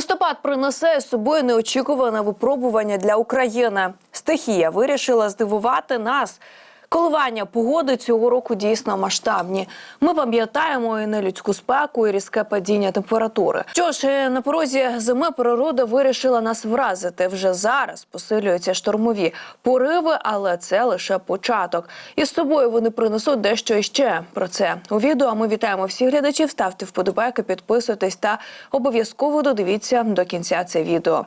Листопад принесе з собою неочікуване випробування для України. Стихія вирішила здивувати нас. Коливання погоди цього року дійсно масштабні. Ми пам'ятаємо і нелюдську спеку, і різке падіння температури. Що ж, е, на порозі зими природа вирішила нас вразити. Вже зараз посилюються штормові пориви, але це лише початок. І з собою вони принесуть дещо іще. Про це у відео. Ми вітаємо всіх глядачів. Ставте вподобайки, підписуйтесь та обов'язково додивіться до кінця це відео.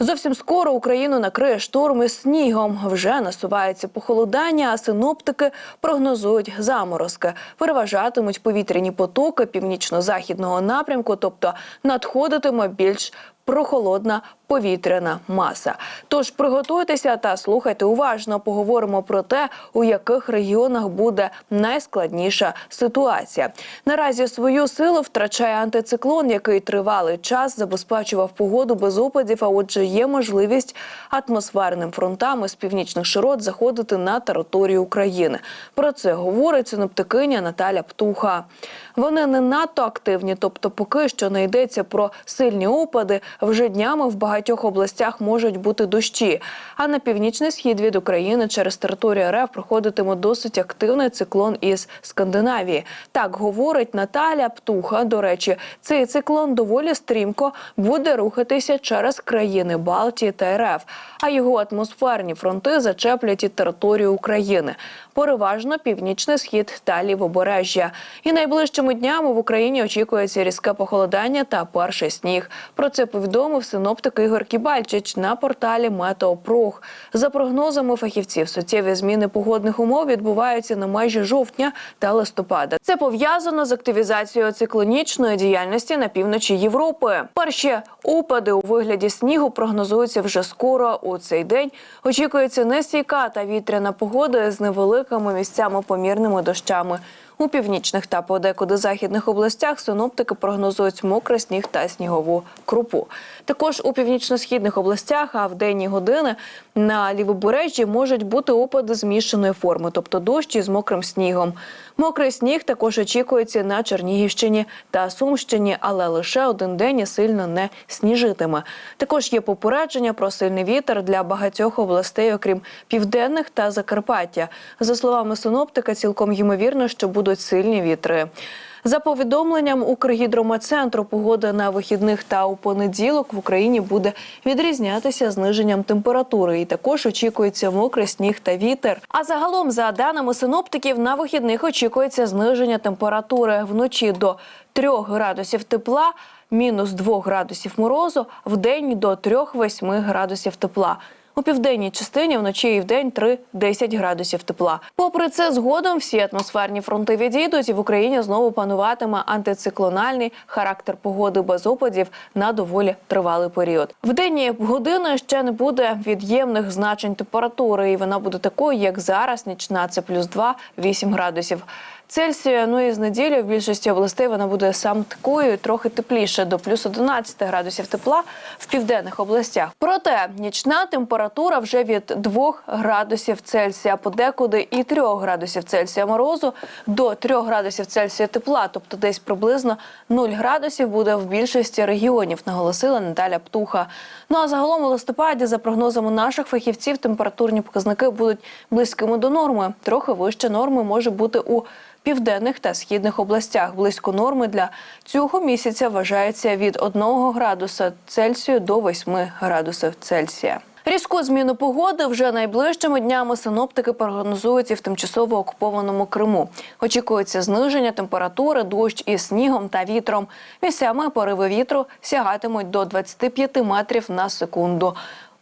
Зовсім скоро Україну накриє шторм із снігом. Вже насувається похолодання, а синоптики прогнозують заморозки. Переважатимуть повітряні потоки північно-західного напрямку, тобто надходитиме більш прохолодна повітряна маса. Тож приготуйтеся та слухайте уважно. Поговоримо про те, у яких регіонах буде найскладніша ситуація. Наразі свою силу втрачає антициклон, який тривалий час забезпечував погоду без опадів. А отже, є можливість атмосферним фронтами з північних широт заходити на територію України. Про це говорить синоптикиня Наталя Птуха. Вони не надто активні, тобто поки що не йдеться про сильні опади. Вже днями в багатьох областях можуть бути дощі. А на північний схід від України через територію РФ проходитиме досить активний циклон із Скандинавії. Так говорить Наталя Птуха. До речі, цей циклон доволі стрімко буде рухатися через країни Балтії та РФ. А його атмосферні фронти зачеплять і територію України. Переважно північний схід та лівобережжя. І найближчими днями в Україні очікується різке похолодання та перший сніг. Про це повідомив синоптик Ігор Кібальчич на порталі Метеопрог. За прогнозами фахівців, суттєві зміни погодних умов відбуваються на межі жовтня та листопада. Це пов'язано з активізацією циклонічної діяльності на півночі Європи. Перші опади у вигляді снігу прогнозуються вже скоро. У цей день очікується нестійка та вітряна погода з невеликими місцями помірними дощами. У північних та подекуди західних областях синоптики прогнозують мокрий сніг та снігову крупу. Також у північно-східних областях, а в денні години на лівобережжі можуть бути опади змішаної форми, тобто дощі з мокрим снігом. Мокрий сніг також очікується на Чернігівщині та Сумщині, але лише один день і сильно не сніжитиме. Також є попередження про сильний вітер для багатьох областей, окрім південних та Закарпаття. За словами синоптика, цілком ймовірно, що будуть сильні вітри. За повідомленням Укргідрометцентру, погода на вихідних та у понеділок в Україні буде відрізнятися зниженням температури, і також очікується мокрий сніг та вітер. А загалом, за даними синоптиків, на вихідних очікується зниження температури вночі до 3 градусів тепла, мінус 2 градусів морозу, в день до 3-8 градусів тепла. У південній частині вночі і вдень 3-10 градусів тепла. Попри це, згодом всі атмосферні фронти відійдуть, і в Україні знову пануватиме антициклональний характер погоди без опадів на доволі тривалий період. В денні години ще не буде від'ємних значень температури, і вона буде такою, як зараз. Нічна це плюс 2-8 градусів. Цельсія, ну і з неділі в більшості областей вона буде сам такою, трохи тепліше до плюс 11 градусів тепла в південних областях. Проте нічна температура вже від 2 градусів Цельсія, подекуди і 3 градусів Цельсія морозу до 3 градусів Цельсія тепла, тобто десь приблизно 0 градусів буде в більшості регіонів, наголосила Наталя Птуха. Ну а загалом у листопаді, за прогнозами наших фахівців, температурні показники будуть близькими до норми. Трохи вище норми може бути у південних та східних областях. Близько норми для цього місяця вважається від 1 градуса Цельсію до 8 градусів Цельсія. Різку зміну погоди вже найближчими днями синоптики прогнозують і в тимчасово окупованому Криму. Очікується зниження температури, дощ із снігом та вітром. Місцями пориви вітру сягатимуть до 25 метрів на секунду.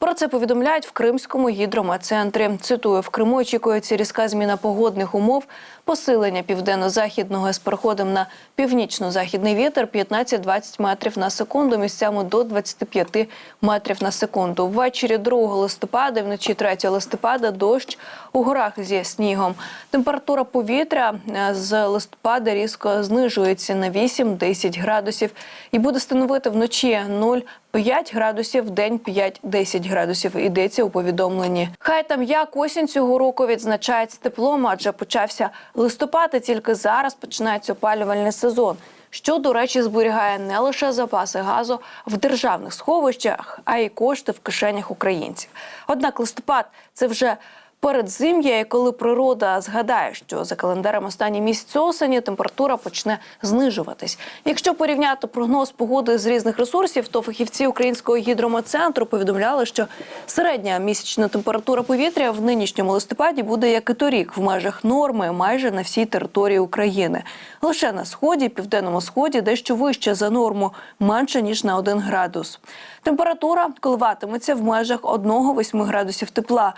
Про це повідомляють в Кримському гідрометцентрі. Цитую, в Криму очікується різка зміна погодних умов, посилення південно-західного з переходом на північно-західний вітер 15-20 метрів на секунду, місцями до 25 метрів на секунду. Ввечері 2 листопада, вночі 3 листопада дощ у горах зі снігом. Температура повітря е, з листопада різко знижується на 8-10 градусів і буде становити вночі 0 5 градусів, день 5-10 градусів. Йдеться у повідомленні. Хай там як осінь цього року відзначається теплом, адже почався листопад, і тільки зараз починається опалювальний сезон. що, до речі, зберігає не лише запаси газу в державних сховищах, а й кошти в кишенях українців. Однак листопад це вже передзим'я, і коли природа згадає, що за календарем останній місяць осені температура почне знижуватись. Якщо порівняти прогноз погоди з різних ресурсів, то фахівці українського гідрометцентру повідомляли, що середня місячна температура повітря в нинішньому листопаді буде як і торік, в межах норми майже на всій території України. Лише на сході, південному сході, дещо вище за норму, менше ніж на 1 градус. Температура коливатиметься в межах 1-8 градусів тепла.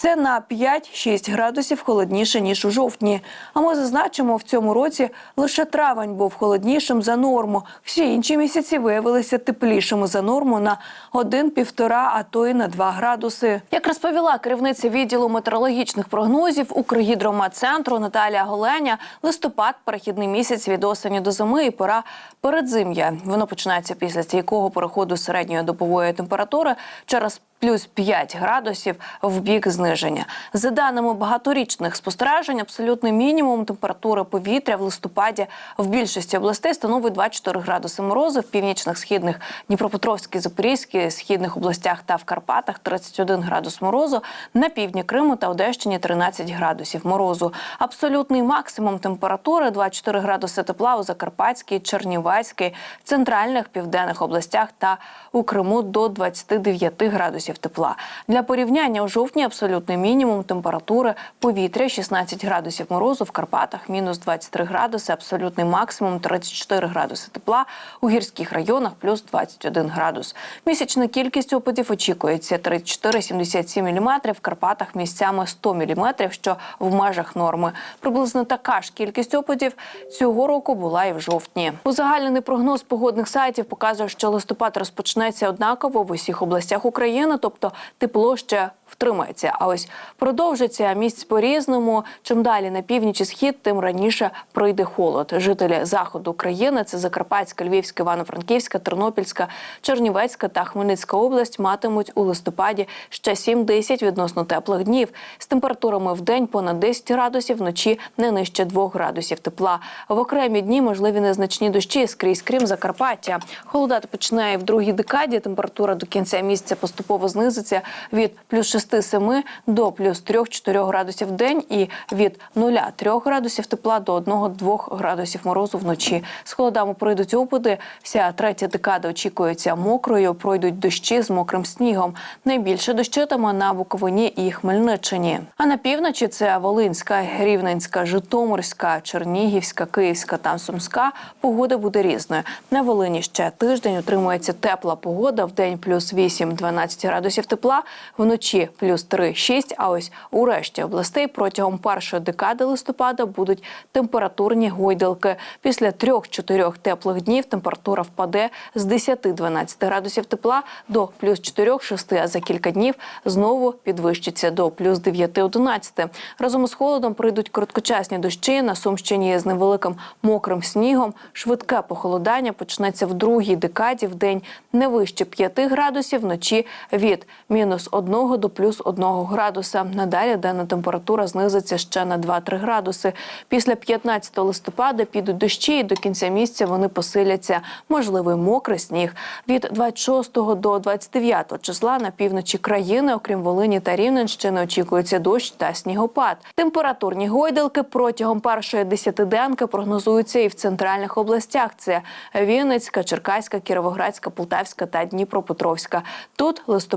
Це на 5-6 градусів холодніше ніж у жовтні. А ми зазначимо, в цьому році лише травень був холоднішим за норму. Всі інші місяці виявилися теплішими за норму на 1-1,5, а то й на 2 градуси. Як розповіла керівниця відділу метеорологічних прогнозів Укргідрометцентру Наталія Голеня, листопад перехідний місяць від осені до зими і пора передзим'я. Воно починається після стійкого переходу середньої добової температури через плюс 5 градусів в бік зниження. За даними багаторічних спостережень, абсолютний мінімум температури повітря в листопаді в більшості областей становить 24 градуси морозу, в північних східних Дніпропетровській, Запорізькій, східних областях та в Карпатах 31 градус морозу, на півдні Криму та Одещині 13 градусів морозу. Абсолютний максимум температури 24 градуси тепла у Закарпатській, Чернівецькій, центральних південних областях та у Криму до 29 градусів тепла. Для порівняння у жовтні абсолютний мінімум температури повітря 16 градусів морозу в Карпатах, мінус 23 градуси, абсолютний максимум 34 градуси тепла у гірських районах, плюс 21 градус. Місячна кількість опадів очікується 34-77 мм, в Карпатах місцями 100 мм, що в межах норми. Приблизно така ж кількість опадів цього року була і в жовтні. Узагальнений прогноз погодних сайтів показує, що листопад розпочнеться однаково в усіх областях України, тобто тепло ще втримається. А ось продовжиться місць по-різному. Чим далі на північ і схід, тим раніше пройде холод. Жителі заходу України це Закарпатська, Львівська, Івано-Франківська, Тернопільська, Чернівецька та Хмельницька область матимуть у листопаді ще 7-10 відносно теплих днів з температурами в день понад 10 градусів, вночі не нижче 2 градусів тепла. В окремі дні можливі незначні дощі скрізь крім Закарпаття. Холодати починає в другій декаді. Температура до кінця місяця поступово знизиться від плюс 6-7 до плюс 3-4 градусів в день і від 0-3 градусів тепла до 1-2 градусів морозу вночі. З холодами пройдуть опади. Вся третя декада очікується мокрою. Пройдуть дощі з мокрим снігом. Найбільше дощитиме на Буковині і Хмельниччині. А на півночі це Волинська, Рівненська, Житомирська, Чернігівська, Київська та Сумська. Погода буде різною. На Волині ще тиждень утримується тепла погода. В день плюс 8-12 градусів тепла, вночі плюс 3-6, А ось у решті областей протягом першої декади листопада будуть температурні гойдалки. Після 3-4 теплих днів температура впаде з 10-12 градусів тепла до плюс 4-6, а за кілька днів знову підвищиться до плюс 9-11. Разом із холодом прийдуть короткочасні дощі на Сумщині з невеликим мокрим снігом. Швидке похолодання почнеться в другій декаді в день не вище 5 градусів, вночі від мінус 1 до плюс 1 градуса. Надалі денна температура знизиться ще на 2-3 градуси. Після 15 листопада підуть дощі, і до кінця місяця вони посиляться. Можливий мокрий сніг. Від 26 до 29 числа на півночі країни, окрім Волині та Рівненщини, очікується дощ та снігопад. Температурні гойдалки протягом першої десятиденки прогнозуються і в центральних областях. Це Вінницька, Черкаська, Кіровоградська, Полтавська та Дніпропетровська. Тут листопад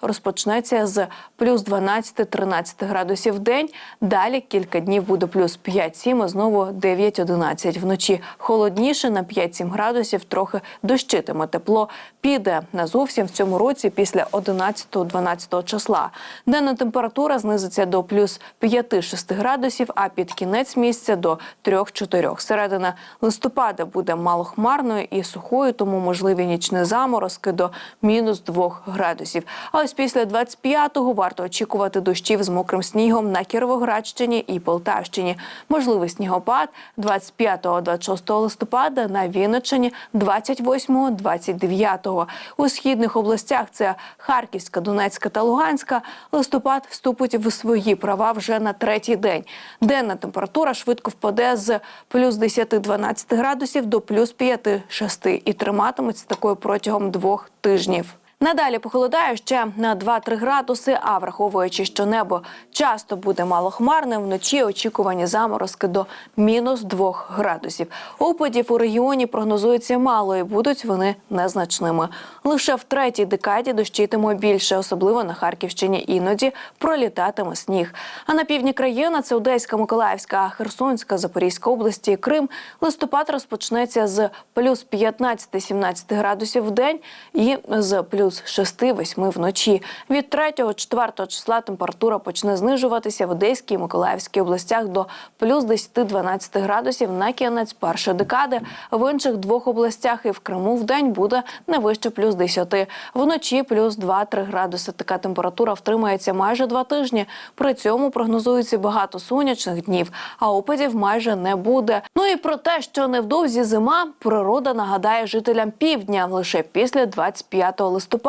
розпочнеться з плюс 12-13 градусів в день. Далі кілька днів буде плюс 5-7, а знову 9-11. Вночі холодніше на 5-7 градусів, трохи дощитиме. Тепло піде на зовсім в цьому році після 11-12 числа. Денна температура знизиться до плюс 5-6 градусів, а під кінець місяця до 3-4. Середина листопада буде малохмарною і сухою, тому можливі нічні заморозки до мінус 2 градусів. Градусів. А ось після 25-го варто очікувати дощів з мокрим снігом на Кіровоградщині і Полтавщині. Можливий снігопад 25-26 листопада на Вінниччині, 28-29. У східних областях це Харківська, Донецька та Луганська. Листопад вступить в свої права вже на третій день. Денна температура швидко впаде з плюс 10-12 градусів до плюс 5-6 і триматиметься такою протягом двох тижнів. Надалі похолодає ще на 2-3 градуси, а враховуючи, що небо часто буде малохмарним, вночі очікувані заморозки до мінус 2 градусів. Опадів у регіоні прогнозується мало і будуть вони незначними. Лише в третій декаді дощитиме більше, особливо на Харківщині. Іноді пролітатиме сніг. А на півдні країни це Одеська, Миколаївська, Херсонська, Запорізька області Крим. Листопад розпочнеться з плюс 15-17 градусів в день і з плюс 6-8 вночі. Від 3-4 числа температура почне знижуватися в Одеській і Миколаївській областях до плюс 10-12 градусів на кінець першої декади. В інших двох областях і в Криму в день буде не вище плюс 10. Вночі плюс 2-3 градуси. Така температура втримається майже два тижні. При цьому прогнозується багато сонячних днів, а опадів майже не буде. Ну і про те, що невдовзі зима, природа нагадає жителям півдня лише після 25 листопада.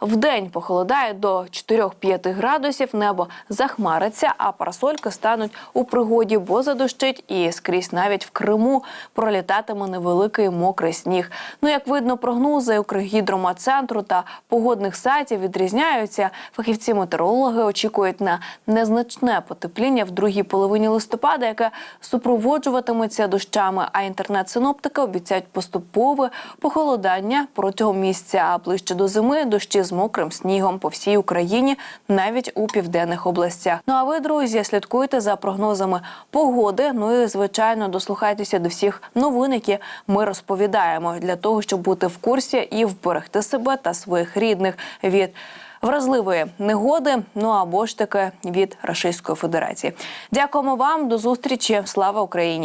В день похолодає до 4-5 градусів. Небо захмариться, а парасольки стануть у пригоді, бо задощить і скрізь навіть в Криму пролітатиме невеликий мокрий сніг. Ну як видно, прогнози Укргідромацентру та погодних сайтів відрізняються. Фахівці метеорологи очікують на незначне потепління в другій половині листопада, яке супроводжуватиметься дощами. А інтернет-синоптики обіцяють поступове похолодання протягом місяця, а ближче до зими дощі з мокрим снігом по всій Україні, навіть у південних областях. Ну а ви, друзі, слідкуйте за прогнозами погоди. Ну і звичайно, дослухайтеся до всіх новин, які ми розповідаємо для того, щоб бути в курсі і вберегти себе та своїх рідних від. Вразливої негоди, ну або ж таки від Російської Федерації. Дякуємо вам, до зустрічі. Слава Україні!